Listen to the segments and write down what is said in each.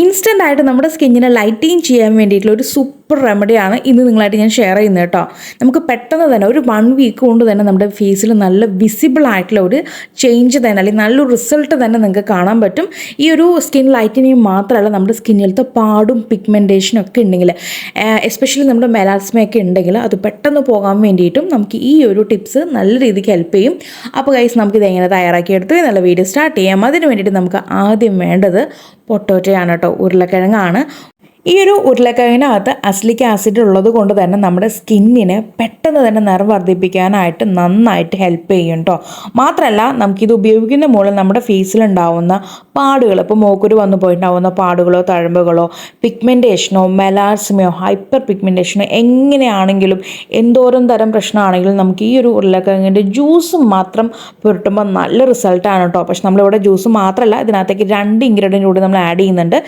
Instant ആയിട്ട് നമ്മുടെ സ്കിന്നിനെ ലൈറ്റൈൻ ചെയ്യാൻ വേണ്ടിയിട്ടുള്ള ഒരു സൂപ്പർ റെമഡിയാണ് ഇന്ന് നിങ്ങളായിട്ട് ഞാൻ ഷെയർ ചെയ്യുന്നത് കേട്ടോ. നമുക്ക് പെട്ടെന്ന് തന്നെ ഒരു വൺ വീക്ക് കൊണ്ട് തന്നെ നമ്മുടെ ഫേസിൽ നല്ല വിസിബിൾ ആയിട്ടുള്ള ഒരു ചേഞ്ച് തന്നെ അല്ലെങ്കിൽ നല്ലൊരു റിസൾട്ട് തന്നെ നിങ്ങൾക്ക് കാണാൻ പറ്റും. ഈ ഒരു സ്കിൻ ലൈറ്റനിങ് മാത്രമല്ല നമ്മുടെ സ്കിന്നിലത്തെ പാടും പിഗ്മെന്റേഷനും ഒക്കെ ഉണ്ടെങ്കിൽ എസ്പെഷ്യലി നമ്മുടെ മെലാസ്മയൊക്കെ ഉണ്ടെങ്കിൽ അത് പെട്ടെന്ന് പോകാൻ വേണ്ടിയിട്ടും നമുക്ക് ഈ ഒരു ടിപ്സ് നല്ല രീതിക്ക് ഹെൽപ്പ് ചെയ്യും. അപ്പോൾ ഗൈസ് നമുക്കിത് എങ്ങനെ തയ്യാറാക്കിയെടുത്ത് നല്ല വീഡിയോ സ്റ്റാർട്ട് ചെയ്യാം. അതിന് വേണ്ടിയിട്ട് നമുക്ക് ആദ്യം വേണ്ടത് പൊട്ടോറ്റയാണ് കേട്ടോ. ഉരുളക്കിഴങ്ങാണ്. ഈ ഒരു ഉരുളക്കിഴങ്ങിനകത്ത് അസ്ലിക് ആസിഡ് ഉള്ളത് കൊണ്ട് തന്നെ നമ്മുടെ സ്കിന്നിന് പെട്ടെന്ന് തന്നെ നിറം വർദ്ധിപ്പിക്കാനായിട്ട് നന്നായിട്ട് ഹെൽപ്പ് ചെയ്യും കേട്ടോ മാത്രമല്ല നമുക്കിത് ഉപയോഗിക്കുന്ന മൂലം നമ്മുടെ ഫേസിലുണ്ടാവുന്ന പാടുകൾ ഇപ്പോൾ മോക്കുര് വന്നു പോയിട്ടുണ്ടാവുന്ന പാടുകളോ തഴമ്പുകളോ പിഗ്മെന്റേഷനോ മെലാസ്മയോ ഹൈപ്പർ പിഗ്മെന്റേഷനോ എങ്ങനെയാണെങ്കിലും എന്തോരം തരം പ്രശ്നമാണെങ്കിലും നമുക്ക് ഈ ഒരു ഉരുളക്കിഴങ്ങിന്റെ ജ്യൂസ് മാത്രം പുരട്ടുമ്പോൾ നല്ല റിസൾട്ടാണ് കേട്ടോ പക്ഷെ നമ്മളിവിടെ ജ്യൂസ് മാത്രമല്ല ഇതിനകത്തേക്ക് രണ്ട് ഇൻഗ്രീഡിയന്റ് കൂടി നമ്മൾ ആഡ് ചെയ്യുന്നുണ്ട്.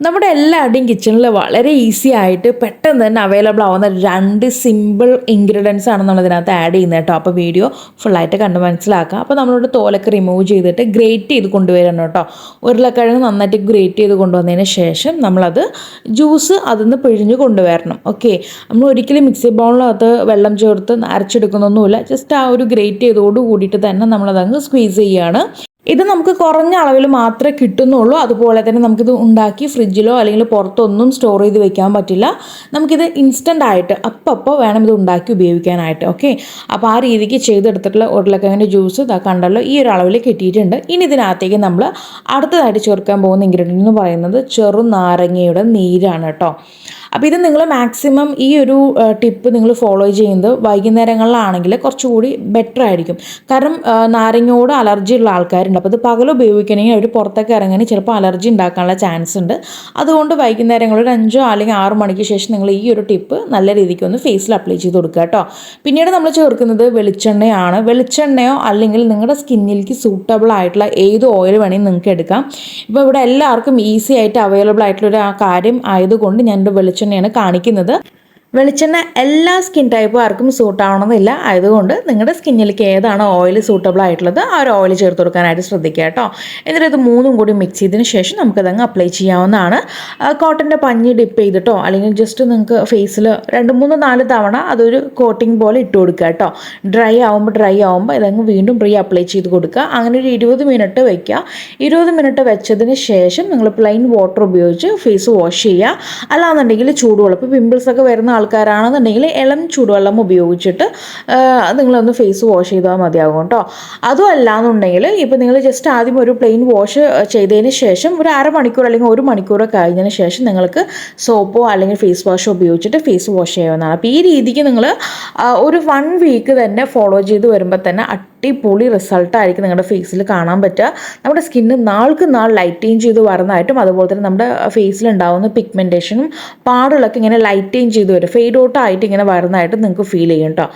നമ്മുടെ എല്ലാവരുടെയും കിച്ചണിൽ വളരെ ഈസി ആയിട്ട് പെട്ടെന്ന് തന്നെ അവൈലബിൾ ആവുന്ന രണ്ട് സിമ്പിൾ ഇൻഗ്രീഡിയൻസ് ആണ് നമ്മൾ ആഡ് ചെയ്യുന്നത് കേട്ടോ. അപ്പോൾ വീഡിയോ ഫുള്ളായിട്ട് കണ്ട് മനസ്സിലാക്കുക അപ്പോൾ നമ്മളോട് തോലൊക്കെ റിമൂവ് ചെയ്തിട്ട് ഗ്രേറ്റ് ചെയ്ത് കൊണ്ടുവരണം കേട്ടോ. ഉരുളക്കിഴങ്ങ് നന്നായിട്ട് ഗ്രേറ്റ് ചെയ്ത് കൊണ്ടുവന്നതിന് ശേഷം നമ്മളത് ജ്യൂസ് അതിൽ നിന്ന് പിഴിഞ്ഞ് കൊണ്ടുവരണം. ഓക്കെ നമ്മൾ ഒരിക്കലും മിക്സി ബൗളിനകത്ത് വെള്ളം ചേർത്ത് അരച്ചെടുക്കുന്നൊന്നുമില്ല. ജസ്റ്റ് ആ ഒരു ഗ്രേറ്റ് ചെയ്തോട് കൂടിയിട്ട് തന്നെ നമ്മളതങ്ങ് സ്ക്വീസ് ചെയ്യുകയാണ് ഇത് നമുക്ക് കുറഞ്ഞ അളവിൽ മാത്രമേ കിട്ടുന്നുള്ളൂ. അതുപോലെ തന്നെ നമുക്കിത് ഉണ്ടാക്കി ഫ്രിഡ്ജിലോ അല്ലെങ്കിൽ പുറത്തൊന്നും സ്റ്റോർ ചെയ്ത് വെക്കാൻ പറ്റില്ല. നമുക്കിത് ഇൻസ്റ്റന്റ് ആയിട്ട് അപ്പപ്പോൾ വേണം ഇത് ഉണ്ടാക്കി ഉപയോഗിക്കാനായിട്ട്. ഓക്കെ അപ്പോൾ ആ രീതിക്ക് ചെയ്തെടുത്തിട്ടുള്ള ഉരുളക്കിഴങ്ങിന്റെ ജ്യൂസ് ഇതാ കണ്ടല്ലോ ഈ ഒരു അളവിൽ കിട്ടിയിട്ടുണ്ട്. ഇനി ഇതിനകത്തേക്ക് നമ്മൾ അടുത്തതായിട്ട് ചേർക്കാൻ പോകുന്ന ഇൻഗ്രീഡിയന്റ് എന്ന് പറയുന്നത് ചെറുനാരങ്ങയുടെ നീരാണ് കേട്ടോ. അപ്പോൾ ഇത് നിങ്ങൾ മാക്സിമം ഈ ഒരു ടിപ്പ് നിങ്ങൾ ഫോളോ ചെയ്യുന്നത് വൈകുന്നേരങ്ങളിലാണെങ്കിൽ കുറച്ചുകൂടി ബെറ്റർ ആയിരിക്കും. കാരണം നാരങ്ങയോട് അലർജി ഉള്ള ആൾക്കാരുണ്ട്. അപ്പോൾ ഇത് പകൽ ഉപയോഗിക്കണമെങ്കിൽ അവർ പുറത്തൊക്കെ ഇറങ്ങാൻ ചിലപ്പോൾ അലർജി ഉണ്ടാക്കാനുള്ള ചാൻസ് ഉണ്ട്. അതുകൊണ്ട് വൈകുന്നേരങ്ങളിൽ ഒരു അഞ്ചോ അല്ലെങ്കിൽ ആറ് മണിക്ക് ശേഷം നിങ്ങൾ ഈ ഒരു ടിപ്പ് നല്ല രീതിക്ക് ഒന്ന് ഫേസിൽ അപ്ലൈ ചെയ്ത് കൊടുക്കുക കേട്ടോ. പിന്നീട് നമ്മൾ ചേർക്കുന്നത് വെളിച്ചെണ്ണയാണ്. വെളിച്ചെണ്ണയോ അല്ലെങ്കിൽ നിങ്ങളുടെ സ്കിന്നിലേക്ക് സൂട്ടബിൾ ആയിട്ടുള്ള ഏത് ഓയിൽ വേണമെങ്കിൽ നിങ്ങൾക്ക് എടുക്കാം. ഇപ്പോൾ ഇവിടെ എല്ലാവർക്കും ഈസി ആയിട്ട് അവൈലബിൾ ആയിട്ടുള്ള ഒരു കാര്യം ആയതുകൊണ്ട് ഞാൻ എന്റെ വെളിച്ചെണ്ണയാണ് കാണിക്കുന്നത്. വെളിച്ചെണ്ണ എല്ലാ സ്കിൻ ടൈപ്പുകാർക്കും സൂട്ട് ആവണമെന്നില്ല. ആയതുകൊണ്ട് നിങ്ങളുടെ സ്കിന്നിലേക്ക് ഏതാണ് ഓയിൽ സൂട്ടബിൾ ആയിട്ടുള്ളത് ആ ഒരു ഓയിൽ ചേർത്ത് കൊടുക്കാനായിട്ട് ശ്രദ്ധിക്കുക കേട്ടോ. എന്നിട്ട് ഇത് മൂന്നും കൂടി മിക്സ് ചെയ്തതിന് ശേഷം നമുക്കതങ്ങ് അപ്ലൈ ചെയ്യാവുന്നതാണ്. കോട്ടന്റെ പഞ്ഞി ഡിപ്പ് ചെയ്തിട്ടോ അല്ലെങ്കിൽ ജസ്റ്റ് നിങ്ങൾക്ക് ഫേസിൽ രണ്ട് മൂന്ന് നാല് തവണ അതൊരു കോട്ടിംഗ് പോലെ ഇട്ട് കൊടുക്കുക കേട്ടോ ഡ്രൈ ആവുമ്പോൾ ഡ്രൈ ആവുമ്പോൾ ഇതങ്ങ് വീണ്ടും റീ അപ്ലൈ ചെയ്ത് കൊടുക്കുക. അങ്ങനെ ഒരു ഇരുപത് മിനിറ്റ് വയ്ക്കുക ഇരുപത് മിനിറ്റ് വെച്ചതിന് ശേഷം നിങ്ങൾ പ്ലെയിൻ വാട്ടർ ഉപയോഗിച്ച് ഫേസ് വാഷ് ചെയ്യുക. അല്ലാന്നുണ്ടെങ്കിൽ ചൂടുവെള്ളം ഇപ്പോൾ പിമ്പിൾസൊക്കെ വരുന്ന ആൾക്കാരാണെന്നുണ്ടെങ്കിൽ ഇളം ചൂടുവെള്ളം ഉപയോഗിച്ചിട്ട് നിങ്ങളൊന്ന് ഫേസ് വാഷ് ചെയ്താൽ മതിയാകും കേട്ടോ അതും അല്ലാന്നുണ്ടെങ്കിൽ ഇപ്പോൾ നിങ്ങൾ ജസ്റ്റ് ആദ്യം ഒരു പ്ലെയിൻ വാഷ് ചെയ്തതിന് ശേഷം ഒരു അരമണിക്കൂർ അല്ലെങ്കിൽ ഒരു മണിക്കൂർ കഴിഞ്ഞതിന് ശേഷം നിങ്ങൾക്ക് സോപ്പോ അല്ലെങ്കിൽ ഫേസ് വാഷോ ഉപയോഗിച്ചിട്ട് ഫേസ് വാഷ് ചെയ്യാവുന്നതാണ്. അപ്പോൾ ഈ രീതിക്ക് നിങ്ങൾ ഒരു വൺ വീക്ക് തന്നെ ഫോളോ ചെയ്ത് വരുമ്പോൾ തന്നെ അടിപൊളി റിസൾട്ടായിരിക്കും നിങ്ങളുടെ ഫേസിൽ കാണാൻ പറ്റുക. നമ്മുടെ സ്കിന്ന് നാൾക്ക് നാൾ ലൈറ്റെയിൻ ചെയ്ത് വരുന്നതായിട്ടും അതുപോലെ തന്നെ നമ്മുടെ ഫേസിൽ ഉണ്ടാകുന്ന പിഗ്മെന്റേഷനും പാടുകളൊക്കെ ഇങ്ങനെ ലൈറ്റെയിൻ ചെയ്ത് വരും. ഫെയ്ഡ് ഔട്ട് ആയിട്ട് ഇങ്ങനെ വരുന്നതായിട്ട് നിങ്ങൾക്ക് ഫീൽ ചെയ്യും കേട്ടോ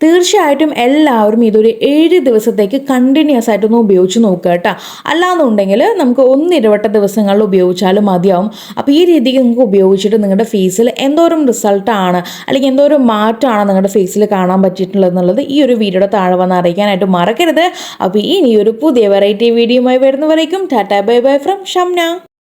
തീർച്ചയായിട്ടും എല്ലാവരും ഇതൊരു ഏഴ് ദിവസത്തേക്ക് കണ്ടിന്യൂസ് ആയിട്ടൊന്ന് ഉപയോഗിച്ച് നോക്കുക കേട്ടോ. അല്ലാന്നുണ്ടെങ്കിൽ നമുക്ക് ഒന്നിരവട്ട ദിവസങ്ങളിൽ ഉപയോഗിച്ചാലും മതിയാവും. അപ്പോൾ ഈ രീതിക്ക് നിങ്ങൾക്ക് ഉപയോഗിച്ചിട്ട് നിങ്ങളുടെ ഫേസിൽ എന്തോരം റിസൾട്ടാണ് അല്ലെങ്കിൽ എന്തോരം മാറ്റമാണ് നിങ്ങളുടെ ഫേസിൽ കാണാൻ പറ്റിയിട്ടുള്ളത് എന്നുള്ളത് ഈ ഒരു വീഡിയോയുടെ താഴെ വന്ന് അറിയിക്കാനായിട്ട് മറക്കരുത്. അപ്പോൾ ഇനി ഒരു പുതിയ വെറൈറ്റി വീഡിയോയുമായി വരുന്നവരേക്കും tata bye bye from Shamna.